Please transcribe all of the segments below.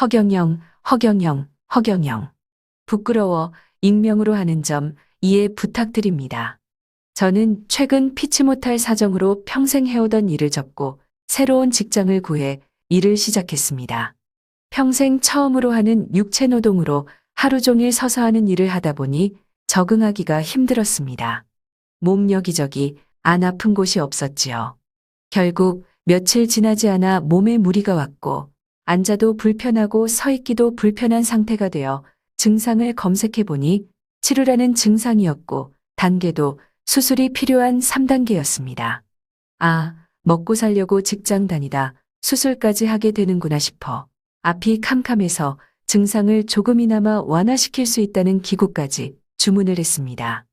허경영, 허경영, 허경영. 부끄러워 익명으로 하는 점 이해 부탁드립니다. 저는 최근 피치 못할 사정으로 평생 해오던 일을 접고 새로운 직장을 구해 일을 시작했습니다. 평생 처음으로 하는 육체 노동으로 하루 종일 서서 하는 일을 하다 보니 적응하기가 힘들었습니다. 몸 여기저기 안 아픈 곳이 없었지요. 결국 며칠 지나지 않아 몸에 무리가 왔고 앉아도 불편하고 서 있기도 불편한 상태가 되어 증상을 검색해 보니 치루라는 증상이었고 단계도 수술이 필요한 3단계였습니다. 아, 먹고 살려고 직장 다니다 수술까지 하게 되는구나 싶어 앞이 캄캄해서 증상을 조금이나마 완화시킬 수 있다는 기구까지 주문을 했습니다.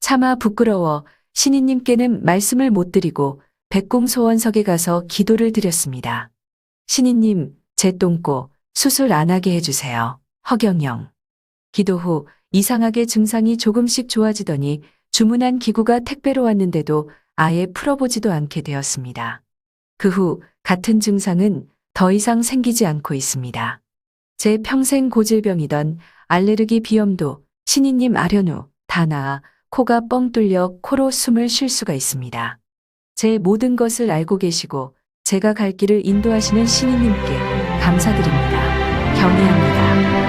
차마 부끄러워 신인님께는 말씀을 못 드리고 백궁소원석에 가서 기도를 드렸습니다. 신인님, 제 똥꼬 수술 안 하게 해주세요. 허경영. 기도 후 이상하게 증상이 조금씩 좋아지더니 주문한 기구가 택배로 왔는데도 아예 풀어보지도 않게 되었습니다. 그 후 같은 증상은 더 이상 생기지 않고 있습니다. 제 평생 고질병이던 알레르기 비염도 신인님 아련 후 다 나아 코가 뻥 뚫려 코로 숨을 쉴 수가 있습니다. 제 모든 것을 알고 계시고 제가 갈 길을 인도하시는 신인님께 감사드립니다. 경애합니다. 허, 경, 영.